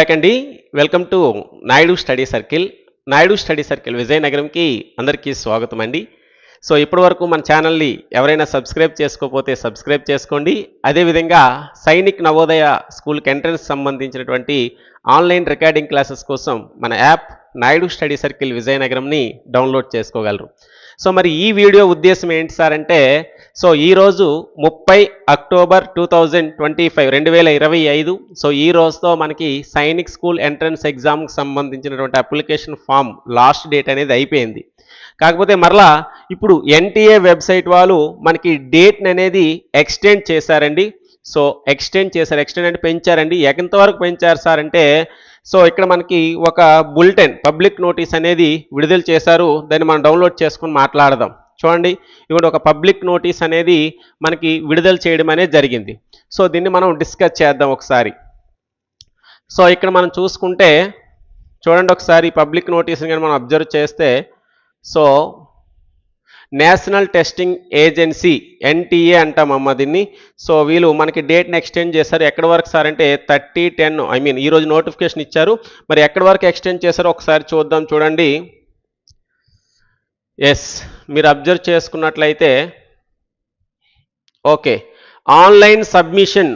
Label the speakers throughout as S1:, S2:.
S1: Back అండి. Welcome to Naidu study circle Naidu study circle విజయనగరంకి అందరికీ స్వాగతం అండి. సో ఇప్పటి వరకు మన ఛానల్ని ఎవరైనా సబ్స్క్రైబ్ చేసుకోకపోతే సబ్స్క్రైబ్ చేసుకోండి. అదేవిధంగా సైనిక్ నవోదయ స్కూల్కి ఎంట్రన్స్ సంబంధించినటువంటి ఆన్లైన్ రికార్డింగ్ క్లాసెస్ కోసం మన యాప్ నాయుడు స్టడీ సర్కిల్ విజయనగరంని డౌన్లోడ్ చేసుకోగలరు. సో మరి ఈ వీడియో ఉద్దేశం ఏంటి సార్ అంటే సో ఈరోజు ముప్పై October two thousand twenty five రెండు వేల ఇరవై ఐదు సో ఈ రోజుతో మనకి సైనిక్ స్కూల్ ఎంట్రన్స్ ఎగ్జామ్కి సంబంధించినటువంటి అప్లికేషన్ ఫామ్ లాస్ట్ డేట్ అనేది అయిపోయింది. కాకపోతే మరలా ఇప్పుడు ఎన్టీఏ వెబ్సైట్ వాళ్ళు మనకి డేట్ని అనేది ఎక్స్టెండ్ చేశారండి. సో ఎక్స్టెండ్ చేశారు ఎక్స్టెండ్ అంటే పెంచారండి. ఎంతవరకు పెంచారు సార్ అంటే సో ఇక్కడ మనకి ఒక బులెటిన్ పబ్లిక్ నోటీస్ అనేది విడుదల చేశారు. దాన్ని మనం డౌన్లోడ్ చేసుకుని మాట్లాడదాం. చూడండి ఇక్కడ ఒక పబ్లిక్ నోటీస్ అనేది మనకి విడుదల చేయడం అనేది జరిగింది. సో దీన్ని మనం డిస్కస్ చేద్దాం ఒకసారి. సో ఇక్కడ మనం చూసుకుంటే చూడండి ఒకసారి పబ్లిక్ నోటీస్ని కానీ మనం అబ్జర్వ్ చేస్తే so national testing agency NTA అంటామమ్మ దీన్ని. సో వీళ్ళు మనకి డేట్ని ఎక్స్టెండ్ చేశారు. ఎక్కడి వరకు సార్ అంటే థర్టీ టెన్ ఐ మీన్ ఈరోజు నోటిఫికేషన్ ఇచ్చారు. మరి ఎక్కడి వరకు ఎక్స్టెండ్ చేశారో ఒకసారి చూద్దాం చూడండి. ఎస్ మీరు అబ్జర్వ్ చేసుకున్నట్లయితే okay. Online submission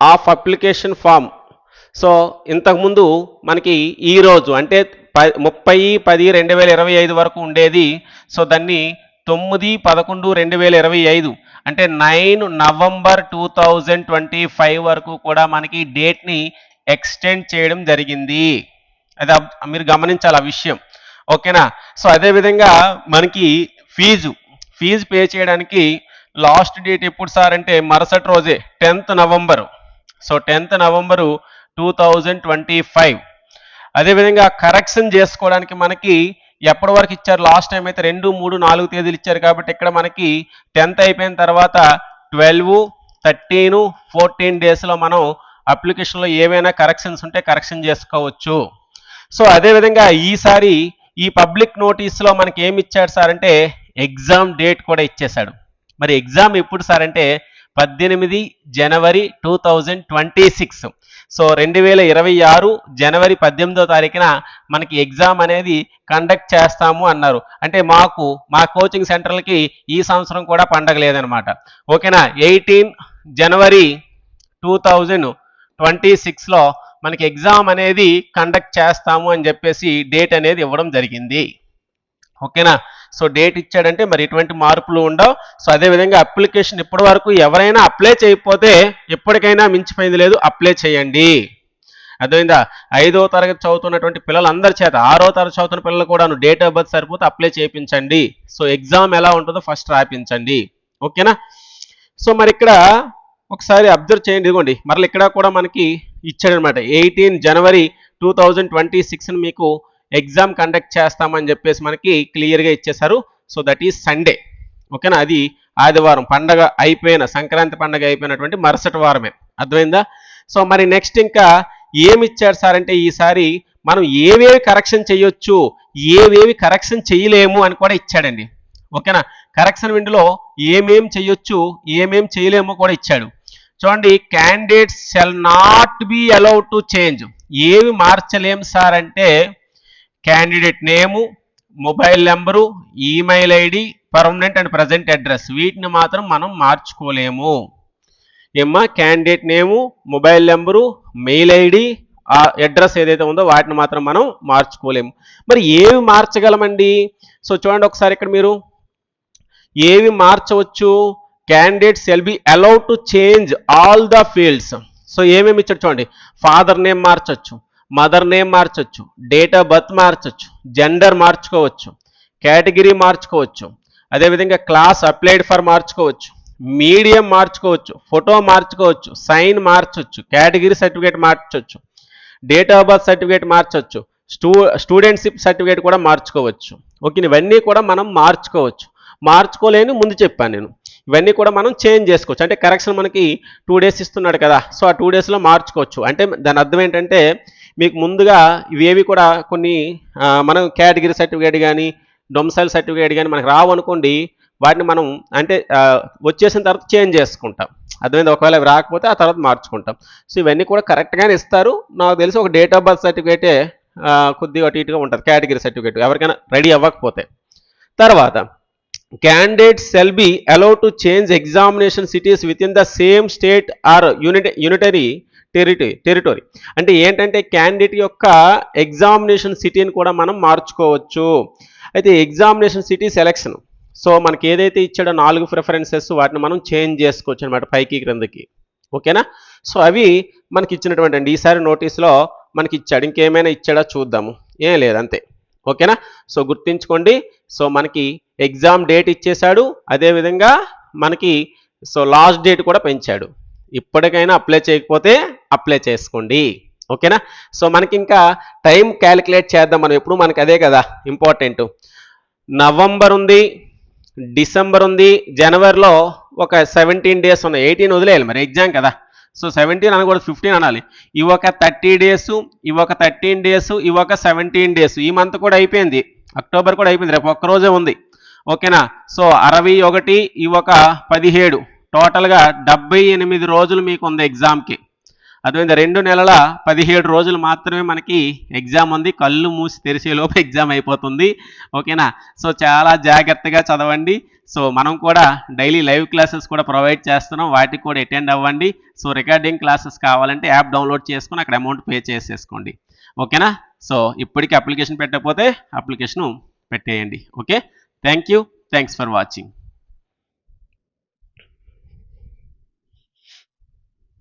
S1: of application form. So ఇంతకుముందు మనకి ఈరోజు అంటే ప ముప్పై పది రెండు వేల ఇరవై ఐదు వరకు ఉండేది. సో దాన్ని తొమ్మిది పదకొండు రెండు వేల ఇరవై ఐదు. అంటే nine November two thousand twenty five వరకు కూడా మనకి డేట్ని ఎక్స్టెండ్ చేయడం జరిగింది. అది మీరు గమనించాలి ఆ విషయం. ఓకేనా? సో అదేవిధంగా మనకి ఫీజు. ఫీజు పే చేయడానికి లాస్ట్ డేట్ ఎప్పుడు సార్? అంటే మరుసటి రోజే tenth November. So tenth November two thousand twenty five. అదేవిధంగా కరెక్షన్ చేసుకోవడానికి మనకి ఎప్పటి వరకు ఇచ్చారు? లాస్ట్ టైం అయితే రెండు మూడు నాలుగు తేదీలు ఇచ్చారు కాబట్టి ఇక్కడ మనకి టెన్త్ అయిపోయిన తర్వాత ట్వెల్వ్ థర్టీన్ ఫోర్టీన్ డేస్లో మనం అప్లికేషన్లో ఏవైనా కరెక్షన్స్ ఉంటే కరెక్షన్ చేసుకోవచ్చు. సో అదేవిధంగా ఈసారి ఈ పబ్లిక్ నోటీస్లో మనకి ఏమి ఇచ్చాడు సార్ అంటే ఎగ్జామ్ డేట్ కూడా ఇచ్చేశాడు. మరి ఎగ్జామ్ ఎప్పుడు సార్ అంటే పద్దెనిమిది జనవరి two thousand twenty six. So రెండు వేల ఇరవై ఆరు జనవరి పద్దెనిమిదో తారీఖున మనకి ఎగ్జామ్ అనేది కండక్ట్ చేస్తాము అన్నారు. అంటే మాకు మా కోచింగ్ సెంటర్లకి ఈ సంవత్సరం కూడా పండగ లేదనమాట. ఓకేనా? Eighteen January two thousand twenty సిక్స్లో మనకి ఎగ్జామ్ అనేది కండక్ట్ చేస్తాము అని చెప్పేసి డేట్ అనేది ఇవ్వడం జరిగింది. ఓకేనా? సో డేట్ ఇచ్చాడంటే మరి ఎటువంటి మార్పులు ఉండవు. సో అదేవిధంగా అప్లికేషన్ ఇప్పటి వరకు ఎవరైనా అప్లై చేయకపోతే ఎప్పటికైనా మించిపోయింది లేదు అప్లై చేయండి. అర్థమైందా? ఐదో తరగతి చదువుతున్నటువంటి పిల్లలందరి చేత ఆరో తరగతి చదువుతున్న పిల్లలు కూడాను డేట్ ఆఫ్ బర్త్ సరిపోతే అప్లై చేయించండి. సో ఎగ్జామ్ ఎలా ఉంటుందో ఫస్ట్ రాపించండి. ఓకేనా? సో మరి ఇక్కడ ఒకసారి అబ్జర్వ్ చేయండి ఇదిగోండి. మరలా ఇక్కడ కూడా మనకి ఇచ్చాడనమాట. Eighteen January two thousand twenty సిక్స్ని మీకు ఎగ్జామ్ కండక్ట్ చేస్తామని చెప్పేసి మనకి క్లియర్గా ఇచ్చేశారు. So that is Sunday. ఓకేనా? అది ఆదివారం పండగ అయిపోయిన సంక్రాంతి పండగ అయిపోయినటువంటి మరుసటి వారమే. అర్థమైందా? సో మరి నెక్స్ట్ ఇంకా ఏమి ఇచ్చారు సార్ అంటే ఈసారి మనం ఏవేవి కరెక్షన్ చేయొచ్చు ఏవేవి కరెక్షన్ చేయలేము అని కూడా ఇచ్చాడండి. ఓకేనా? కరెక్షన్ విండోలో ఏమేం చేయొచ్చు ఏమేం చేయలేము కూడా ఇచ్చాడు. చూడండి candidates shall not be allowed to change ఏవి మార్చలేం సార్ అంటే candidate name mobile number email ID permanent and present address వీటిని మాత్రం మనం మార్చుకోలేము. ఏమ్మా? Candidate name mobile number mail ID ఆ అడ్రస్ ఏదైతే ఉందో వాటిని మాత్రం మనం మార్చుకోలేము. మరి ఏవి మార్చగలమండి? సో చూడండి ఒకసారి ఇక్కడ మీరు. ఏవి మార్చవచ్చు? Candidates will be allowed to change all the fields so ఏమేమి ఇచ్చాడు చూడండి. ఫాదర్ నేమ్ మార్చొచ్చు. మదర్ నేమ్ మార్చొచ్చు డేట్ ఆఫ్ బర్త్ మార్చొచ్చు జెండర్ మార్చుకోవచ్చు కేటగిరీ మార్చుకోవచ్చు అదేవిధంగా క్లాస్ అప్లైడ్ ఫర్ మార్చుకోవచ్చు మీడియం మార్చుకోవచ్చు ఫోటో మార్చుకోవచ్చు సైన్ మార్చొచ్చు కేటగిరీ సర్టిఫికేట్ మార్చొచ్చు డేట్ ఆఫ్ బర్త్ సర్టిఫికేట్ మార్చొచ్చు స్టూ స్టూడెంట్షిప్ సర్టిఫికేట్ కూడా మార్చుకోవచ్చు. ఓకే ఇవన్నీ కూడా మనం మార్చుకోవచ్చు. మార్చుకోలేని ముందు చెప్పాను నేను. ఇవన్నీ కూడా మనం చేంజ్ చేసుకోవచ్చు. అంటే కరెక్షన్ మనకి టూ డేస్ ఇస్తున్నాడు కదా సో ఆ టూ డేస్లో మార్చుకోవచ్చు. అంటే దాని అర్థం ఏంటంటే మీకు ముందుగా ఇవేవి కూడా కొన్ని మనం కేటగిరీ సర్టిఫికేట్ కానీ డొమ్సైల్ సర్టిఫికేట్ కానీ మనకు రావు అనుకోండి వాటిని మనం అంటే వచ్చేసిన తర్వాత చేంజ్ చేసుకుంటాం. అర్థమైంది? ఒకవేళ అవి రాకపోతే ఆ తర్వాత మార్చుకుంటాం. సో ఇవన్నీ కూడా కరెక్ట్గానే ఇస్తారు. నాకు తెలిసి ఒక డేట్ ఆఫ్ బర్త్ సర్టిఫికేటే కొద్దిగా అటు ఇటుగా ఉంటుంది కేటగిరీ సర్టిఫికేట్. ఎవరికైనా రెడీ అవ్వకపోతే. తర్వాత candidates shall be be to change examination cities within the same state or unit unitary territory territory. అంటే ఏంటంటే క్యాండిడేట్ యొక్క ఎగ్జామినేషన్ సిటీని కూడా మనం మార్చుకోవచ్చు. అయితే ఎగ్జామినేషన్ సిటీ సెలెక్షన్. సో మనకి ఏదైతే ఇచ్చాడో నాలుగు ప్రిఫరెన్సెస్ వాటిని మనం చేంజ్ చేసుకోవచ్చు అనమాట పైకి క్రిందకి. ఓకేనా? సో అవి మనకి ఇచ్చినటువంటి అండి. ఈసారి నోటీస్లో మనకి ఇచ్చాడు ఇంకేమైనా ఇచ్చాడా చూద్దాము. ఏం లేదు అంతే. ఓకేనా? సో గుర్తుంచుకోండి. సో మనకి ఎగ్జామ్ డేట్ ఇచ్చేశాడు. అదేవిధంగా మనకి సో లాస్ట్ డేట్ కూడా పెంచాడు. ఇప్పటికైనా అప్లై చేయకపోతే అప్లై చేసుకోండి. ఓకేనా? సో మనకి ఇంకా టైం క్యాలిక్యులేట్ చేద్దాం మనం. ఎప్పుడు? మనకి అదే కదా ఇంపార్టెంట్ నవంబర్ ఉంది డిసెంబర్ ఉంది జనవరిలో ఒక సెవెంటీన్ డేస్ ఉన్నాయి. ఎయిటీన్ వదిలేయాలి మరి ఎగ్జామ్ కదా. సో సెవెంటీన్ అనకూడదు ఫిఫ్టీన్ అనాలి. ఇవి ఒక థర్టీ డేస్ ఇవి ఒక థర్టీన్ డేస్ ఇవి ఒక సెవెంటీన్ డేస్ ఈ మంత్ కూడా అయిపోయింది. అక్టోబర్ కూడా అయిపోయింది. రేపు ఒక్కరోజే ఉంది. ఓకేనా? సో అరవై ఒకటి ఇవి ఒక పదిహేడు. టోటల్గా డెబ్బై ఎనిమిది రోజులు మీకు ఉంది ఎగ్జామ్కి అదేవిధంగా రెండు నెలల పదిహేడు రోజులు మాత్రమే మనకి ఎగ్జామ్ ఉంది. కళ్ళు మూసి తెరిచేలోపు ఎగ్జామ్ అయిపోతుంది. ఓకేనా? సో చాలా జాగ్రత్తగా చదవండి. సో మనం కూడా డైలీ లైవ్ క్లాసెస్ కూడా ప్రొవైడ్ చేస్తున్నాం. వాటికి కూడా అటెండ్ అవ్వండి. సో రికార్డింగ్ క్లాసెస్ కావాలంటే యాప్ డౌన్లోడ్ చేసుకుని అక్కడ అమౌంట్ పే చేసేసుకోండి. ఓకేనా? సో ఇప్పటికీ అప్లికేషన్ పెట్టకపోతే అప్లికేషన్ పెట్టేయండి. Okay? Thank you. Thanks for watching.